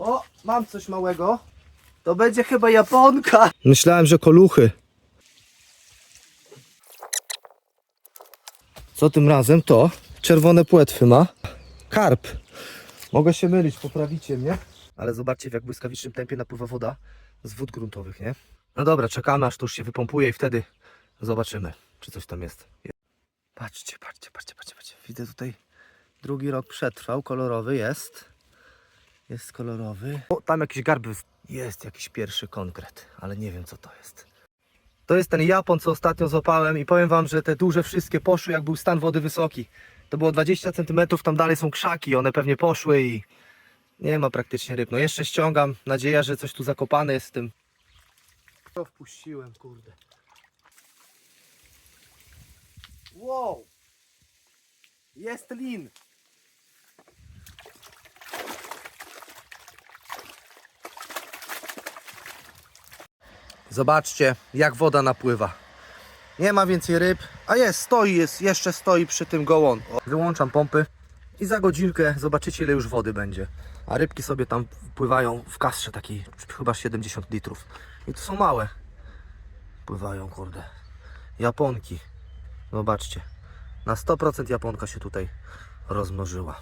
O, mam coś małego. To będzie chyba Japonka. Myślałem, że koluchy. Co tym razem to? Czerwone płetwy ma. Karp. Mogę się mylić, poprawicie mnie. Ale zobaczcie w jak błyskawicznym tempie napływa woda z wód gruntowych, nie? No dobra, czekamy aż to już się wypompuje i wtedy zobaczymy, czy coś tam jest. Patrzcie, patrzcie, patrzcie, patrzcie, patrzcie. Widzę tutaj drugi rok przetrwał, kolorowy jest. Jest kolorowy. O, tam jakiś garb jest jakiś pierwszy konkret, ale nie wiem co to jest. To jest ten Japon, co ostatnio złapałem i powiem wam, że te duże wszystkie poszły, jak był stan wody wysoki. To było 20 cm, tam dalej są krzaki, one pewnie poszły i nie ma praktycznie ryb. No jeszcze ściągam, nadzieja, że coś tu zakopane jest z tym. To wpuściłem, kurde. Wow! Jest lin! Zobaczcie, jak woda napływa. Nie ma więcej ryb, a jest, stoi, jest, jeszcze stoi przy tym gołon. Wyłączam pompy i za godzinkę zobaczycie, ile już wody będzie. A rybki sobie tam pływają w kastrze takiej, chyba 70 litrów. I to są małe. Pływają, kurde. Japonki. Zobaczcie. Na 100% Japonka się tutaj rozmnożyła.